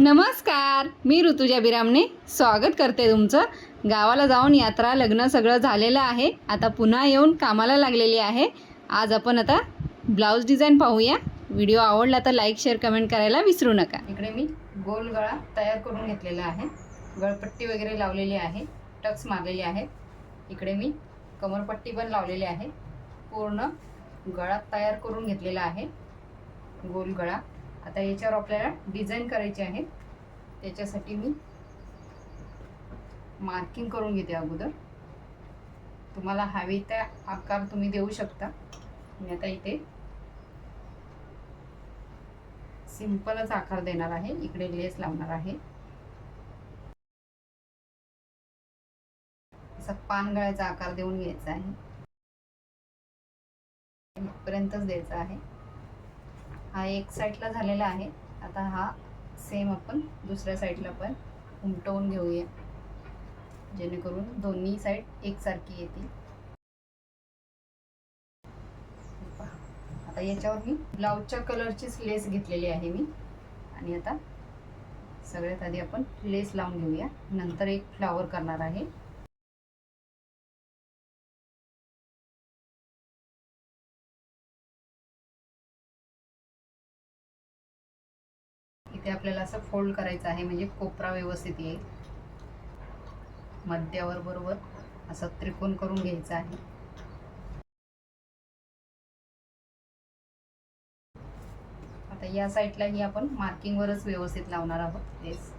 नमस्कार मी ऋतुजा बिरामने स्वागत करते तुमचं. गावाला जाऊन यात्रा लग्न सगळं झालेलं आहे. आता पुन्हा येऊन कामाला लागलेली आहे. आज आपण आता ब्लाऊज डिझाईन पाहूया. व्हिडिओ आवडला तर लाईक शेअर कमेंट करायला विसरू नका. इकडे मी गोल गळा तयार करून घेतलेला आहे. गळपट्टी वगैरे लावलेली आहे. टक्स मारलेली आहे. इकडे मी कमरपट्टी पण लावलेली आहे. पूर्ण गळा तयार करून घेतलेला आहे. गोल गळा. आता याच्यावर आपल्याला डिझाईन करायची आहे त्याच्यासाठी मी मार्किंग करून घेते अगोदर. तुम्हाला हवे त्या आकार तुम्ही देऊ शकता. मी आता इथे सिंपलच आकार देणार आहे. इकडे लेस लावणार आहे. असा पानगळ्याचा आकार देऊन घ्यायचा आहे. इथपर्यंतच द्यायचा आहे. हा एक साईडला झालेला आहे. आता हा सेम आपण दुसऱ्या साईडला पण उमटवून घेऊया. जेणेकरून दोन्ही साईड एकसारखी येतील. आता याच्यावर मी ब्लाऊजच्या कलरचीच लेस घेतलेली आहे मी. आणि आता सगळ्यात आधी आपण लेस लावून घेऊया. नंतर एक फ्लावर करणार आहे. इथे आपल्याला असं फोल्ड करायचं आहे म्हणजे कोपरा व्यवस्थित येईल. मध्यावर बरोबर असं त्रिकोण करून घ्यायचं आहे. आता या साईडलाही आपण मार्किंगवरच व्यवस्थित लावणार आहोत. तेच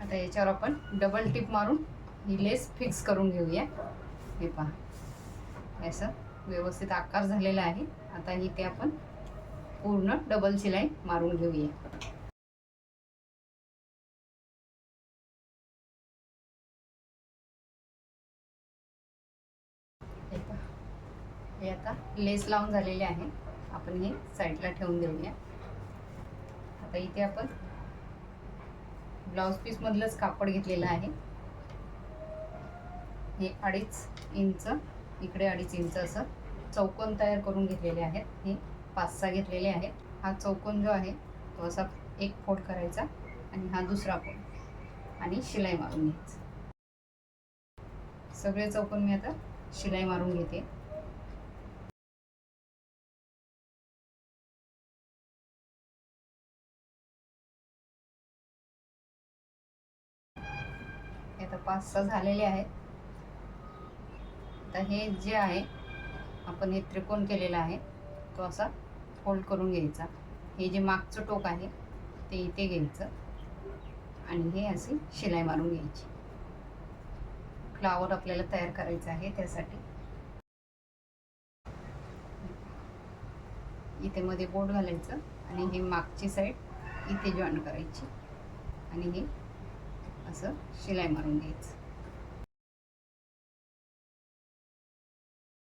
आता याच्यावर आपण डबल टिप मारून ही लेस फिक्स करून घेऊया. हे पहा. असं व्यवस्थित आकार झालेला आहे. आता इथे आपण पूर्ण डबल शिलाई मारून घेऊया. हे पहा. हे आता लेस लावून झालेले आहे. आपण हे साईडला ठेवून देऊया. आता इथे आपण ब्लाऊज पीस मधलंच कापड घेतलेलं आहे. हे अडीच इंच इकडे अडीच इंच असं चौकोन तयार करून घेतलेले आहेत. हे पाच सहा घेतलेले आहेत. हा चौकोन जो आहे तो असा एक फोड करायचा आणि हा दुसरा फोड आणि शिलाई मारून घ्यायचा. सगळे चौकोन मी आता शिलाई मारून घेते. हे आता पाच सहा झालेले आहेत. तर हे जे आहे आपण हे त्रिकोण केलेला आहे तो असा फोल्ड करून घ्यायचा. हे जे मागचं टोक आहे ते इथे घ्यायचं. आणि हे अशी शिलाई मारून घ्यायची. फ्लावर आपल्याला तयार करायचं आहे त्यासाठी. इथे मध्ये बोट घालायचं आणि हे मागची साईड इथे जॉईन करायची. आणि हे असं शिलाई मारून घ्यायचं.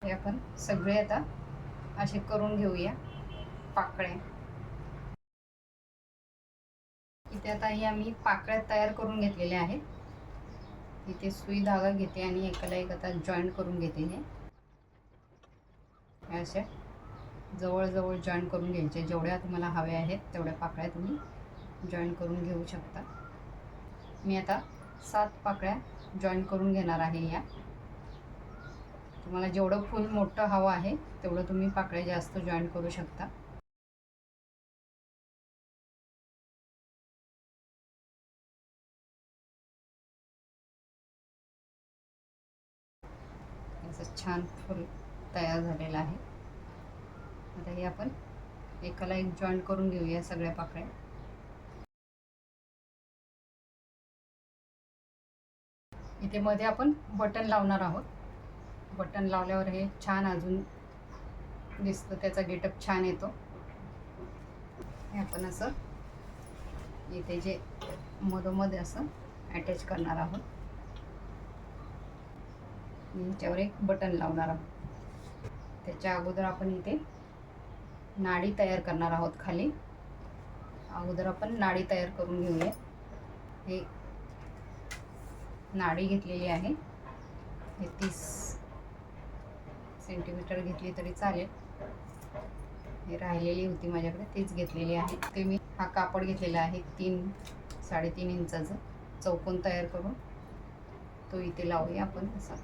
हे आपण सगळे आता असे करून घेऊया पाकळ्या. इथे आता या मी पाकळ्या तयार करून घेतलेल्या आहेत. इथे सुई धागा घेते आणि एकाला एक आता जॉईंट करून घेते हे. हे अशा जवळजवळ जॉईन करून घ्यायचे. जेवढ्या तुम्हाला हव्या आहेत तेवढ्या पाकळ्या तुम्ही जॉईन करून घेऊ शकता. मी आता सात पाकळ्या जॉईन करून घेणार आहे या. तुम्हाला जेवढं फुल मोठं हवं आहे तेवढं तुम्ही पाकळ्या जास्त जॉईन करू शकता. असं छान फुल तयार झालेलं आहे. आता हे आपण एकाला एक जॉईन करून घेऊया सगळ्या पाकळ्या. इथे मध्ये आपण बटन लावणार आहोत. बटन लावल्यावर हे छान अजून दिसतं त्याचा गेटअप छान येतो. हे आपण असं इथे जे मधोमध असं अटॅच करणार आहोत. याच्यावर एक बटन लावणार आहोत. त्याच्या अगोदर आपण इथे नाडी तयार करणार आहोत खाली. अगोदर आपण नाडी तयार करून घेऊया. हे नाडी घेतलेली आहे. हे तीस सेंटीमीटर घेतली तरी चालेल. हे राहिलेली होती माझ्याकडे तीच घेतलेली आहे. ते मी हा कापड घेतलेला आहे तीन साडेतीन इंचाचं. चौकोन तयार करून तो इथे लावूया आपण असा.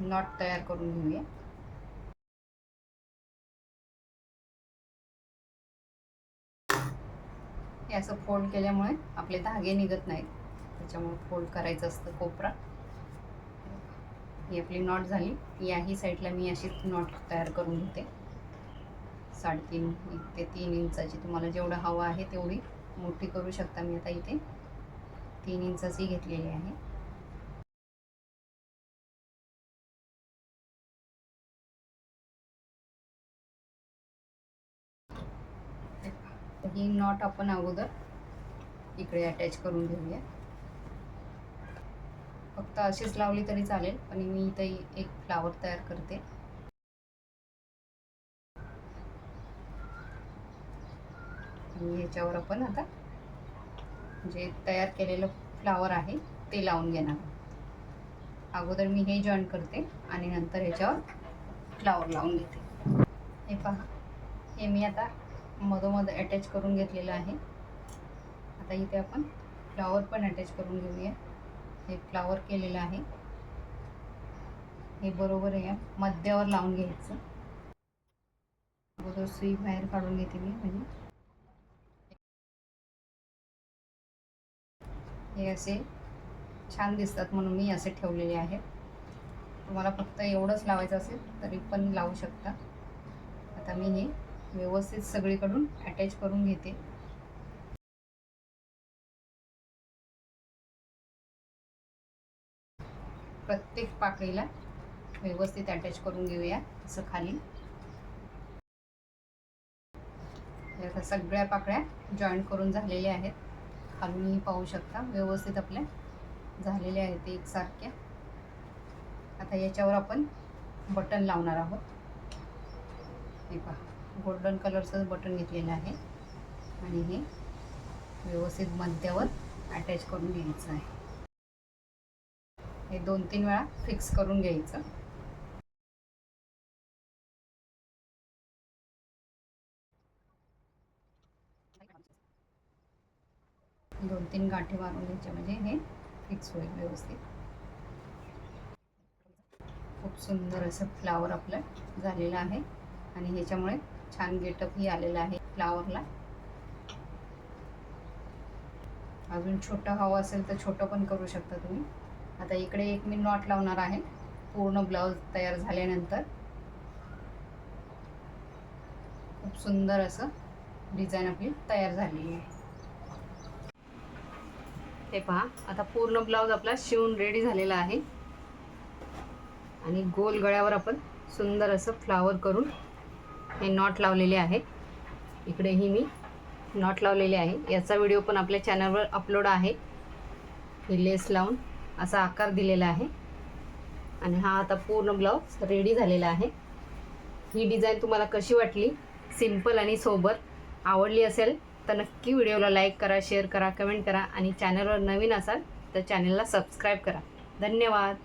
नॉट तयार करून घेऊया. हे असं फोल्ड केल्यामुळे आपले धागे निघत नाहीत. त्याच्यामुळे फोल्ड करायचं असतं कोपरा. ही आपली नॉट झाली. याही साईडला मी अशीच नॉट तयार करून घेते. साडेतीन एक ते तीन इंचाची तुम्हाला जेवढं हवं आहे तेवढी मोठी करू शकता मी आता इथे. तीन इंचाची घेतलेली आहे. ही नॉट आपण अगोदर इकडे अटॅच करून घेऊया. फक्त अशीच लावली तरी चालेल पण मी इथेही एक फ्लावर तयार करते. आणि ह्याच्यावर आपण आता जे तयार केलेलं फ्लावर आहे ते लावून घेणार. अगोदर मी हे जॉईन करते आणि नंतर ह्याच्यावर फ्लावर लावून घेते. हे पहा हे मी आता मधोमध अटॅच करून घेतलेलं आहे. आता इथे आपण फ्लावर पण अटॅच करून घेऊया. हे फ्लावर केलेलं आहे. हे बरोबर आहे मध्यावर लावून घ्यायचं. अगोदर सुई बाहेर काढून घेते मी म्हणजे. हे असे छान दिसतात म्हणून मी असे ठेवलेले आहेत तुम्हाला फक्त एवढंच लावायचं असेल तरी पण लावू शकता. आता मी हे व्यवस्थित सगळीकडून अटॅच करून घेते. प्रत्येक पाकळीला व्यवस्थित अटॅच करून घेऊया असं खाली. आता सगळ्या पाकळ्या जॉईंट करून झालेल्या आहेत. खालूनही पाहू शकता व्यवस्थित आपल्या झालेल्या आहेत ते एकसारख्या आता याच्यावर आपण बटन लावणार आहोत. हे पहा गोल्डन कलरचं बटन घेतलेलं आहे. आणि हे व्यवस्थित मध्यावर अटॅच करून घ्यायचं आहे. हे दोन तीन वेळा फिक्स करून घ्यायचं. दोन तीन गाठी मारून घ्यायच्या म्हणजे हे फिक्स होईल व्यवस्थित. खूप सुंदर असं फ्लावर आपलं झालेलं आहे आणि ह्याच्यामुळे छान गेटअपही आलेलं आहे फ्लावरला अजून छोटं हवं असेल तर छोटं पण करू शकता तुम्ही. आता इकडे एक मी नॉट लावणार आहे. पूर्ण ब्लाऊज तयार झाल्यानंतर. खूप सुंदर असं डिझाईन आपली तयार झालेली आहे. हे पहा आता पूर्ण ब्लाऊज आपला शिवून रेडी झालेला आहे. आणि गोल गळ्यावर आपण सुंदर असं फ्लावर करून हे नॉट लावलेले आहे. इकडेही मी नॉट लावलेले आहे. याचा व्हिडिओ पण आपल्या चॅनलवर अपलोड आहे. हे लेस लावून. असा आकार दिलेला आहे. आणि हा आता पूर्ण ब्लाऊज रेडी झालेला आहे. ही डिझाईन तुम्हाला कशी वाटली? सिंपल आणि सोबर आवडली असेल तर नक्की व्हिडिओला लाईक करा शेअर करा कमेंट करा आणि चॅनलवर नवीन असाल तर चॅनलला सबस्क्राईब करा. धन्यवाद.